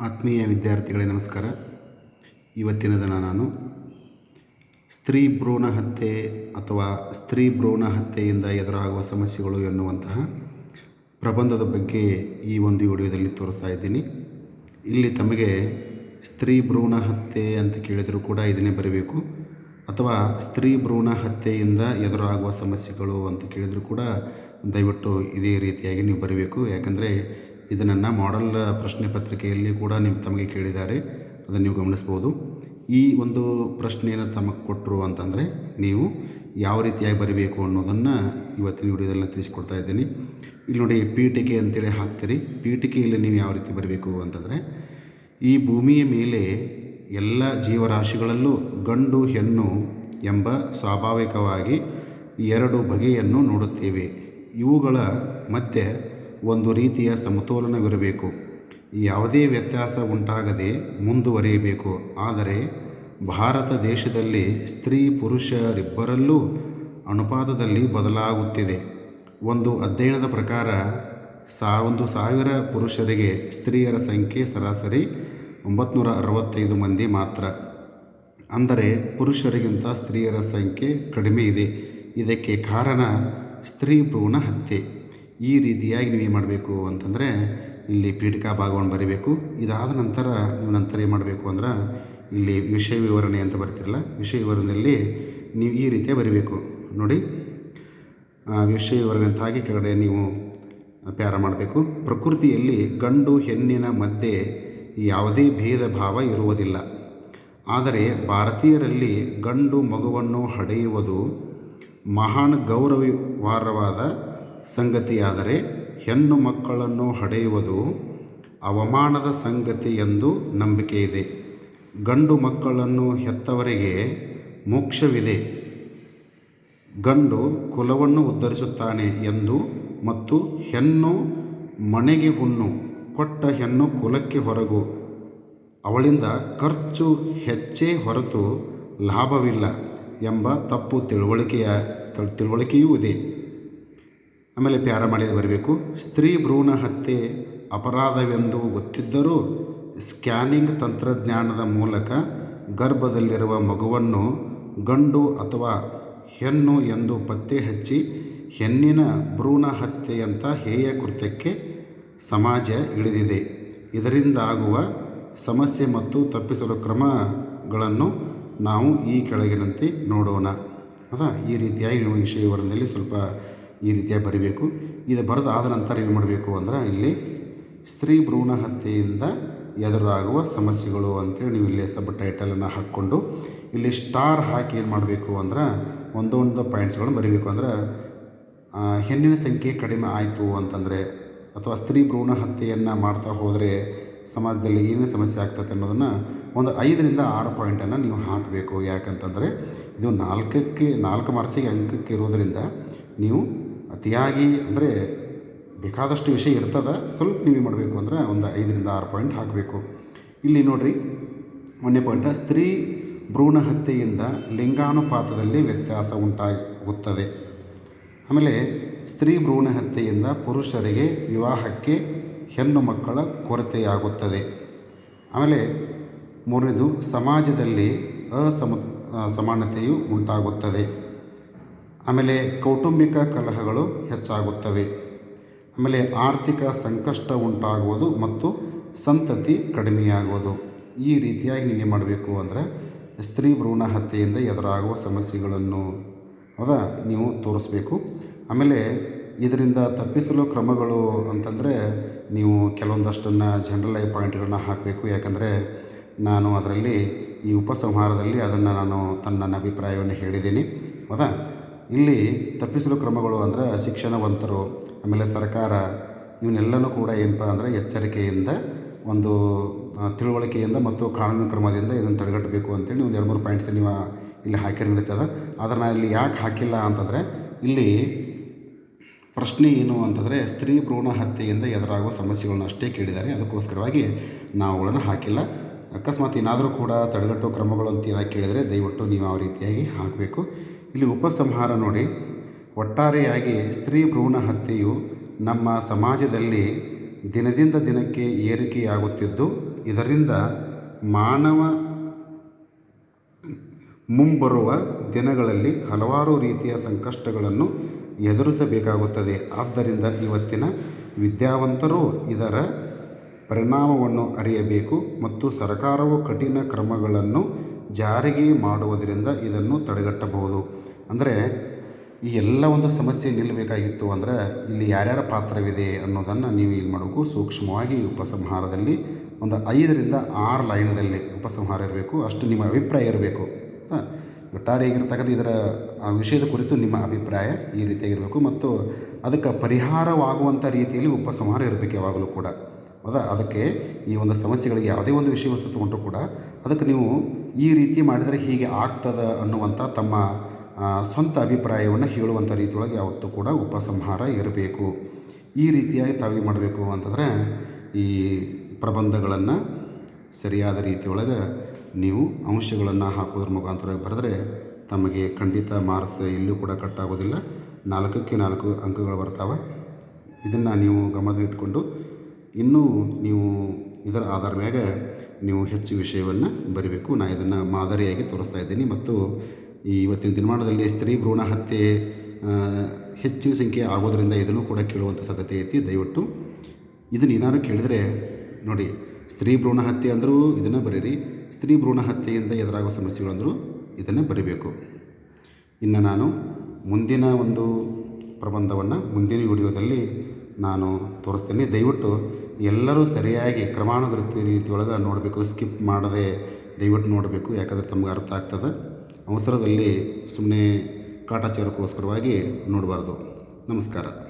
ಆತ್ಮೀಯ ವಿದ್ಯಾರ್ಥಿಗಳೇ, ನಮಸ್ಕಾರ. ಇವತ್ತಿನ ದಿನ ನಾನು ಸ್ತ್ರೀ ಭ್ರೂಣ ಹತ್ಯೆ ಅಥವಾ ಸ್ತ್ರೀ ಭ್ರೂಣ ಹತ್ಯೆಯಿಂದ ಎದುರಾಗುವ ಸಮಸ್ಯೆಗಳು ಎನ್ನುವಂತಹ ಪ್ರಬಂಧದ ಬಗ್ಗೆ ಈ ಒಂದು ವಿಡಿಯೋದಲ್ಲಿ ತೋರಿಸ್ತಾ ಇದ್ದೀನಿ. ಇಲ್ಲಿ ತಮಗೆ ಸ್ತ್ರೀ ಭ್ರೂಣ ಹತ್ಯೆ ಅಂತ ಕೇಳಿದರೂ ಕೂಡ ಇದನ್ನೇ ಬರಬೇಕು. ಅಥವಾ ಸ್ತ್ರೀ ಭ್ರೂಣ ಹತ್ಯೆಯಿಂದ ಎದುರಾಗುವ ಸಮಸ್ಯೆಗಳು ಅಂತ ಕೇಳಿದರೂ ಕೂಡ ದಯವಿಟ್ಟು ಇದೇ ರೀತಿಯಾಗಿ ನೀವು ಬರೀಬೇಕು. ಯಾಕಂದರೆ ಇದು ಮಾಡಲ್ ಪ್ರಶ್ನೆ ಪತ್ರಿಕೆಯಲ್ಲಿ ಕೂಡ ನೀವು ತಮಗೆ ಕೇಳಿದ್ದಾರೆ. ಅದನ್ನು ನೀವು ಗಮನಿಸ್ಬೋದು ಈ ಒಂದು ಪ್ರಶ್ನೆಯನ್ನು ತಮಗೆ ಕೊಟ್ಟರು ಅಂತಂದರೆ ನೀವು ಯಾವ ರೀತಿಯಾಗಿ ಬರೀಬೇಕು ಅನ್ನೋದನ್ನು ಇವತ್ತಿನ ವಿಡಿಯೋದಲ್ಲಿ ತಿಳಿಸ್ಕೊಡ್ತಾ ಇದ್ದೀನಿ. ಇಲ್ಲಿ ನೋಡಿ, ಪೀಠಿಕೆ ಅಂತೇಳಿ ಹಾಕ್ತೀರಿ. ಪೀಠಿಕೆಯಲ್ಲಿ ನೀವು ಯಾವ ರೀತಿ ಬರಬೇಕು ಅಂತಂದರೆ, ಈ ಭೂಮಿಯ ಮೇಲೆ ಎಲ್ಲ ಜೀವರಾಶಿಗಳಲ್ಲೂ ಗಂಡು, ಹೆಣ್ಣು ಎಂಬ ಸ್ವಾಭಾವಿಕವಾಗಿ ಎರಡು ಬಗೆಯನ್ನು ನೋಡುತ್ತೇವೆ. ಇವುಗಳ ಮಧ್ಯೆ ಒಂದು ರೀತಿಯ ಸಮತೋಲನವಿರಬೇಕು. ಯಾವುದೇ ವ್ಯತ್ಯಾಸ ಉಂಟಾಗದೆ ಮುಂದುವರಿಯಬೇಕು. ಆದರೆ ಭಾರತ ದೇಶದಲ್ಲಿ ಸ್ತ್ರೀ ಪುರುಷರಿಬ್ಬರಲ್ಲೂ ಅನುಪಾತದಲ್ಲಿ ಬದಲಾಗುತ್ತಿದೆ. ಒಂದು ಅಧ್ಯಯನದ ಪ್ರಕಾರ, ಸಾ, ಒಂದು ಸಾವಿರ ಪುರುಷರಿಗೆ ಸ್ತ್ರೀಯರ ಸಂಖ್ಯೆ ಸರಾಸರಿ ಒಂಬತ್ನೂರ ಅರವತ್ತೈದು ಮಂದಿ ಮಾತ್ರ. ಅಂದರೆ ಪುರುಷರಿಗಿಂತ ಸ್ತ್ರೀಯರ ಸಂಖ್ಯೆ ಕಡಿಮೆ ಇದೆ. ಇದಕ್ಕೆ ಕಾರಣ ಸ್ತ್ರೀ ಭ್ರೂಣ ಹತ್ಯೆ. ಈ ರೀತಿಯಾಗಿ ನೀವು ಏನು ಮಾಡಬೇಕು ಅಂತಂದರೆ ಇಲ್ಲಿ ಪೀಠಿಕಾ ಭಾಗವನ್ನು ಬರೀಬೇಕು. ಇದಾದ ನಂತರ ನೀವು ನಂತರ ಏನು ಮಾಡಬೇಕು ಅಂದ್ರೆ ಇಲ್ಲಿ ವಿಷಯ ವಿವರಣೆ ಅಂತ ಬರ್ತಿರಲ್ಲ, ವಿಷಯ ವಿವರಣೆಯಲ್ಲಿ ನೀವು ಈ ರೀತಿಯ ಬರಿಬೇಕು. ನೋಡಿ ವಿಷಯ ವಿವರಣೆ ಅಂತ ಹಾಗೆ ಕೆಳಗಡೆ ನೀವು ಪ್ಯಾರ ಮಾಡಬೇಕು. ಪ್ರಕೃತಿಯಲ್ಲಿ ಗಂಡು ಹೆಣ್ಣಿನ ಮಧ್ಯೆ ಯಾವುದೇ ಭೇದ ಭಾವ ಇರುವುದಿಲ್ಲ. ಆದರೆ ಭಾರತೀಯರಲ್ಲಿ ಗಂಡು ಮಗುವನ್ನು ಹಡೆಯುವುದು ಮಹಾನ್ ಗೌರವವಾರವಾದ ಸಂಗತಿಯಾದರೆ ಹೆಣ್ಣು ಮಕ್ಕಳನ್ನು ಹಡೆಯುವುದು ಅವಮಾನದ ಸಂಗತಿ ಎಂದು ನಂಬಿಕೆ ಇದೆ ಗಂಡು ಮಕ್ಕಳನ್ನು ಹೆತ್ತವರಿಗೆ ಮೋಕ್ಷವಿದೆ. ಗಂಡು ಕುಲವನ್ನು ಉದ್ಧರಿಸುತ್ತಾನೆ ಎಂದು ಮತ್ತು ಹೆಣ್ಣು ಮನೆಗೆ ಹುಣ್ಣು, ಕೊಟ್ಟ ಹೆಣ್ಣು ಕುಲಕ್ಕೆ ಹೊರಗು. ಅವಳಿಂದ ಖರ್ಚು ಹೆಚ್ಚೇ ಹೊರತು ಲಾಭವಿಲ್ಲ ಎಂಬ ತಪ್ಪು ತಿಳುವಳಿಕೆಯ ತಿಳುವಳಿಕೆಯೂ ಇದೆ. ಆಮೇಲೆ ಪ್ಯಾರ ಮಾಡಿದ ಬರಬೇಕು. ಸ್ತ್ರೀ ಭ್ರೂಣ ಹತ್ಯೆ ಅಪರಾಧವೆಂದು ಗೊತ್ತಿದ್ದರೂ ಸ್ಕ್ಯಾನಿಂಗ್ ತಂತ್ರಜ್ಞಾನದ ಮೂಲಕ ಗರ್ಭದಲ್ಲಿರುವ ಮಗುವನ್ನು ಗಂಡು ಅಥವಾ ಹೆಣ್ಣು ಎಂದು ಪತ್ತೆ ಹಚ್ಚಿ ಹೆಣ್ಣಿನ ಭ್ರೂಣ ಹತ್ಯೆಯಂಥ ಹೇಯ ಕೃತ್ಯಕ್ಕೆ ಸಮಾಜ ಇಳಿದಿದೆ. ಇದರಿಂದಾಗುವ ಸಮಸ್ಯೆ ಮತ್ತು ತಪ್ಪಿಸಲು ಕ್ರಮಗಳನ್ನು ನಾವು ಈ ಕೆಳಗಿನಂತೆ ನೋಡೋಣ. ಅದ ಈ ರೀತಿಯಾಗಿ ನೀವು ವಿಷಯ ವಿವರಣೆಯಲ್ಲಿ ಸ್ವಲ್ಪ ಈ ರೀತಿಯಾಗಿ ಬರಿಬೇಕು. ಇದು ಬರೆದಾದ ನಂತರ ಏನು ಮಾಡಬೇಕು ಅಂದ್ರೆ ಇಲ್ಲಿ ಸ್ತ್ರೀ ಭ್ರೂಣ ಹತ್ಯೆಯಿಂದ ಎದುರಾಗುವ ಸಮಸ್ಯೆಗಳು ಅಂತೇಳಿ ನೀವು ಇಲ್ಲಿ ಸಬ್ ಟೈಟಲನ್ನು ಹಾಕ್ಕೊಂಡು ಇಲ್ಲಿ ಸ್ಟಾರ್ ಹಾಕಿ ಏನು ಮಾಡಬೇಕು ಅಂದ್ರೆ ಒಂದೊಂದು ಪಾಯಿಂಟ್ಸ್ಗಳನ್ನು ಬರಿಬೇಕು ಅಂದ್ರೆ ಹೆಣ್ಣಿನ ಸಂಖ್ಯೆ ಕಡಿಮೆ ಆಯಿತು ಅಂತಂದರೆ ಅಥವಾ ಸ್ತ್ರೀ ಭ್ರೂಣ ಹತ್ಯೆಯನ್ನು ಮಾಡ್ತಾ ಹೋದರೆ ಸಮಾಜದಲ್ಲಿ ಏನೇನು ಸಮಸ್ಯೆ ಆಗ್ತದೆ ಅನ್ನೋದನ್ನು ಒಂದು ಐದರಿಂದ ಆರು ಪಾಯಿಂಟನ್ನು ನೀವು ಹಾಕಬೇಕು. ಯಾಕಂತಂದರೆ ಇದು ನಾಲ್ಕಕ್ಕೆ ನಾಲ್ಕು ಮಾರ್ಕ್ಸಿಗೆ ಅಂಕಕ್ಕೆ ಇರೋದರಿಂದ ನೀವು ಅತಿಯಾಗಿ ಅಂದರೆ ಬೇಕಾದಷ್ಟು ವಿಷಯ ಇರ್ತದೆ. ಸ್ವಲ್ಪ ನೀವು ಮಾಡಬೇಕು ಅಂದ್ರೆ ಒಂದು ಐದರಿಂದ ಆರು ಪಾಯಿಂಟ್ ಹಾಕಬೇಕು. ಇಲ್ಲಿ ನೋಡಿರಿ, ಒಂದನೇ ಪಾಯಿಂಟ ಸ್ತ್ರೀ ಭ್ರೂಣ ಹತ್ಯೆಯಿಂದ ಲಿಂಗಾನುಪಾತದಲ್ಲಿ ವ್ಯತ್ಯಾಸ ಉಂಟಾಗುತ್ತದೆ. ಆಮೇಲೆ ಸ್ತ್ರೀ ಭ್ರೂಣ ಹತ್ಯೆಯಿಂದ ಪುರುಷರಿಗೆ ವಿವಾಹಕ್ಕೆ ಹೆಣ್ಣು ಮಕ್ಕಳ ಕೊರತೆಯಾಗುತ್ತದೆ. ಆಮೇಲೆ ಮೂರನೇದು, ಸಮಾಜದಲ್ಲಿ ಅಸಮ ಸಮಾನತೆಯು ಉಂಟಾಗುತ್ತದೆ. ಆಮೇಲೆ ಕೌಟುಂಬಿಕ ಕಲಹಗಳು ಹೆಚ್ಚಾಗುತ್ತವೆ. ಆಮೇಲೆ ಆರ್ಥಿಕ ಸಂಕಷ್ಟ ಉಂಟಾಗುವುದು ಮತ್ತು ಸಂತತಿ ಕಡಿಮೆಯಾಗುವುದು. ಈ ರೀತಿಯಾಗಿ ನೀವು ಏನು ಮಾಡಬೇಕು ಅಂದರೆ ಸ್ತ್ರೀ ಭ್ರೂಣ ಹತ್ಯೆಯಿಂದ ಎದುರಾಗುವ ಸಮಸ್ಯೆಗಳನ್ನು, ಹೌದಾ? ನೀವು ತೋರಿಸ್ಬೇಕು. ಆಮೇಲೆ ಇದರಿಂದ ತಪ್ಪಿಸಲು ಕ್ರಮಗಳು ಅಂತಂದರೆ ನೀವು ಕೆಲವೊಂದಷ್ಟನ್ನು ಜನರಲ್ ಪಾಯಿಂಟ್ಗಳನ್ನ ಹಾಕಬೇಕು. ಯಾಕಂದರೆ ನಾನು ಅದರಲ್ಲಿ ಈ ಉಪಸಂಹಾರದಲ್ಲಿ ಅದನ್ನು ನಾನು ತನ್ನ ಅಭಿಪ್ರಾಯವನ್ನು ಹೇಳಿದ್ದೀನಿ. ಹೌದಾ? ಇಲ್ಲಿ ತಪ್ಪಿಸಲು ಕ್ರಮಗಳು ಅಂದರೆ ಶಿಕ್ಷಣವಂತರು, ಆಮೇಲೆ ಸರ್ಕಾರ, ಇವನ್ನೆಲ್ಲನೂ ಕೂಡ ಏನಪ್ಪ ಅಂದರೆ ಎಚ್ಚರಿಕೆಯಿಂದ ಒಂದು ತಿಳುವಳಿಕೆಯಿಂದ ಮತ್ತು ಕಾನೂನು ಕ್ರಮದಿಂದ ಇದನ್ನು ತಡೆಗಟ್ಟಬೇಕು ಅಂತೇಳಿ ಒಂದು ಎರಡು ಮೂರು ಪಾಯಿಂಟ್ಸ್ ನೀವು ಇಲ್ಲಿ ಹಾಕಿರೋ ನಡೀತದೆ ಆದರೆ ನಾನು ಇಲ್ಲಿ ಯಾಕೆ ಹಾಕಿಲ್ಲ ಅಂತಂದರೆ, ಇಲ್ಲಿ ಪ್ರಶ್ನೆ ಏನು ಅಂತಂದರೆ ಸ್ತ್ರೀ ಭ್ರೂಣ ಹತ್ಯೆಯಿಂದ ಎದುರಾಗುವ ಸಮಸ್ಯೆಗಳನ್ನ ಅಷ್ಟೇ ಕೇಳಿದ್ದಾರೆ. ಅದಕ್ಕೋಸ್ಕರವಾಗಿ ನಾವು ಅವುಗಳನ್ನು ಹಾಕಿಲ್ಲ. ಅಕಸ್ಮಾತ್ ಏನಾದರೂ ಕೂಡ ತಡೆಗಟ್ಟುವ ಕ್ರಮಗಳು ಅಂತ ಕೇಳಿದರೆ ದಯವಿಟ್ಟು ನೀವು ಆ ರೀತಿಯಾಗಿ ಹಾಕಬೇಕು. ಇಲ್ಲಿ ಉಪಸಂಹಾರ ನೋಡಿ. ಒಟ್ಟಾರೆಯಾಗಿ ಸ್ತ್ರೀ ಭ್ರೂಣ ಹತ್ಯೆಯು ನಮ್ಮ ಸಮಾಜದಲ್ಲಿ ದಿನದಿಂದ ದಿನಕ್ಕೆ ಏರಿಕೆಯಾಗುತ್ತಿದ್ದು, ಇದರಿಂದ ಮಾನವ ಮುಂಬರುವ ದಿನಗಳಲ್ಲಿ ಹಲವಾರು ರೀತಿಯ ಸಂಕಷ್ಟಗಳನ್ನು ಎದುರಿಸಬೇಕಾಗುತ್ತದೆ. ಆದ್ದರಿಂದ ಇವತ್ತಿನ ವಿದ್ಯಾವಂತರು ಇದರ ಪರಿಣಾಮವನ್ನು ಅರಿಯಬೇಕು ಮತ್ತು ಸರ್ಕಾರವು ಕಠಿಣ ಕ್ರಮಗಳನ್ನು ಜಾರಿಗೆ ಮಾಡುವುದರಿಂದ ಇದನ್ನು ತಡೆಗಟ್ಟಬಹುದು. ಅಂದರೆ ಈ ಎಲ್ಲ ಒಂದು ಸಮಸ್ಯೆ ನಿಲ್ಲಬೇಕಾಗಿತ್ತು ಅಂದರೆ ಇಲ್ಲಿ ಯಾರ್ಯಾರ ಪಾತ್ರವಿದೆ ಅನ್ನೋದನ್ನು ನೀವು ಏನು ಮಾಡಬೇಕು. ಸೂಕ್ಷ್ಮವಾಗಿ ಉಪಸಂಹಾರದಲ್ಲಿ ಒಂದು ಐದರಿಂದ ಆರು ಲೈನದಲ್ಲಿ ಉಪಸಂಹಾರ ಇರಬೇಕು. ಅಷ್ಟು ನಿಮ್ಮ ಅಭಿಪ್ರಾಯ ಇರಬೇಕು. ಹಾಂ. ಒಟ್ಟಾರೆಯಾಗಿರ್ತಕ್ಕಂಥ ಇದರ, ಆ ವಿಷಯದ ಕುರಿತು ನಿಮ್ಮ ಅಭಿಪ್ರಾಯ ಈ ರೀತಿಯಾಗಿರಬೇಕು. ಮತ್ತು ಅದಕ್ಕೆ ಪರಿಹಾರವಾಗುವಂಥ ರೀತಿಯಲ್ಲಿ ಉಪಸಂಹಾರ ಇರಬೇಕು ಯಾವಾಗಲೂ ಕೂಡ. ಹೌದಾ ಅದಕ್ಕೆ ಈ ಒಂದು ಸಮಸ್ಯೆಗಳಿಗೆ ಯಾವುದೇ ಒಂದು ವಿಷಯ ವಸ್ತು ತೊಗೊಂಡ್ರು ಕೂಡ ಅದಕ್ಕೆ ನೀವು ಈ ರೀತಿ ಮಾಡಿದರೆ ಹೀಗೆ ಆಗ್ತದೆ ಅನ್ನುವಂಥ ತಮ್ಮ ಸ್ವಂತ ಅಭಿಪ್ರಾಯವನ್ನು ಹೇಳುವಂಥ ರೀತಿಯೊಳಗೆ ಯಾವತ್ತೂ ಕೂಡ ಉಪಸಂಹಾರ ಇರಬೇಕು. ಈ ರೀತಿಯಾಗಿ ತಾವೇ ಮಾಡಬೇಕು ಅಂತಂದರೆ ಈ ಪ್ರಬಂಧಗಳನ್ನು ಸರಿಯಾದ ರೀತಿಯೊಳಗೆ ನೀವು ಅಂಶಗಳನ್ನು ಹಾಕೋದ್ರ ಮುಖಾಂತರ ಬರೆದ್ರೆ ತಮಗೆ ಖಂಡಿತ ಮಾರ್ಕ್ಸ್ ಎಲ್ಲೂ ಕೂಡ ಕಟ್ ಆಗೋದಿಲ್ಲ. ನಾಲ್ಕಕ್ಕೆ ನಾಲ್ಕು ಅಂಕಗಳು ಬರ್ತಾವೆ. ಇದನ್ನು ನೀವು ಗಮನದಲ್ಲಿಟ್ಕೊಂಡು ಇನ್ನೂ ನೀವು ಇದರ ಆಧಾರ ಮ್ಯಾಗ ನೀವು ಹೆಚ್ಚು ವಿಷಯವನ್ನು ಬರಿಬೇಕು. ನಾನು ಇದನ್ನು ಮಾದರಿಯಾಗಿ ತೋರಿಸ್ತಾ ಇದ್ದೀನಿ. ಮತ್ತು ಈ ಇವತ್ತಿನ ದಿನಮಾನದಲ್ಲಿ ಸ್ತ್ರೀ ಭ್ರೂಣ ಹತ್ಯೆ ಹೆಚ್ಚಿನ ಸಂಖ್ಯೆ ಆಗೋದರಿಂದ ಇದನ್ನು ಕೂಡ ಕೇಳುವಂಥ ಸಾಧ್ಯತೆ ಐತಿ. ದಯವಿಟ್ಟು ಇದನ್ನು ಏನಾದ್ರು ಕೇಳಿದರೆ ನೋಡಿ, ಸ್ತ್ರೀ ಭ್ರೂಣ ಹತ್ಯೆ ಅಂದರೂ ಇದನ್ನು ಬರೀರಿ. ಸ್ತ್ರೀ ಭ್ರೂಣ ಹತ್ಯೆಯಿಂದ ಎದುರಾಗುವ ಸಮಸ್ಯೆಗಳಂದರೂ ಇದನ್ನು ಬರಿಬೇಕು. ಇನ್ನು ನಾನು ಮುಂದಿನ ಒಂದು ಪ್ರಬಂಧವನ್ನು, ಮುಂದಿನ ವಿಡಿಯೋದಲ್ಲಿ ನಾನು ತೋರಿಸ್ತೀನಿ. ದಯವಿಟ್ಟು ಎಲ್ಲರೂ ಸರಿಯಾಗಿ ಕ್ರಮಾನುಗತ ರೀತಿಯೊಳಗೆ ನೋಡಬೇಕು ಸ್ಕಿಪ್ ಮಾಡದೆ ದಯವಿಟ್ಟು ನೋಡಬೇಕು, ಯಾಕಂದರೆ ತಮ್ಗೆ ಅರ್ಥ ಆಗ್ತದೆ. ಅವಸರದಲ್ಲಿ ಸುಮ್ಮನೆ ಕಾಟಾಚಾರಕ್ಕೋಸ್ಕರವಾಗಿ ನೋಡಬಾರ್ದು. ನಮಸ್ಕಾರ.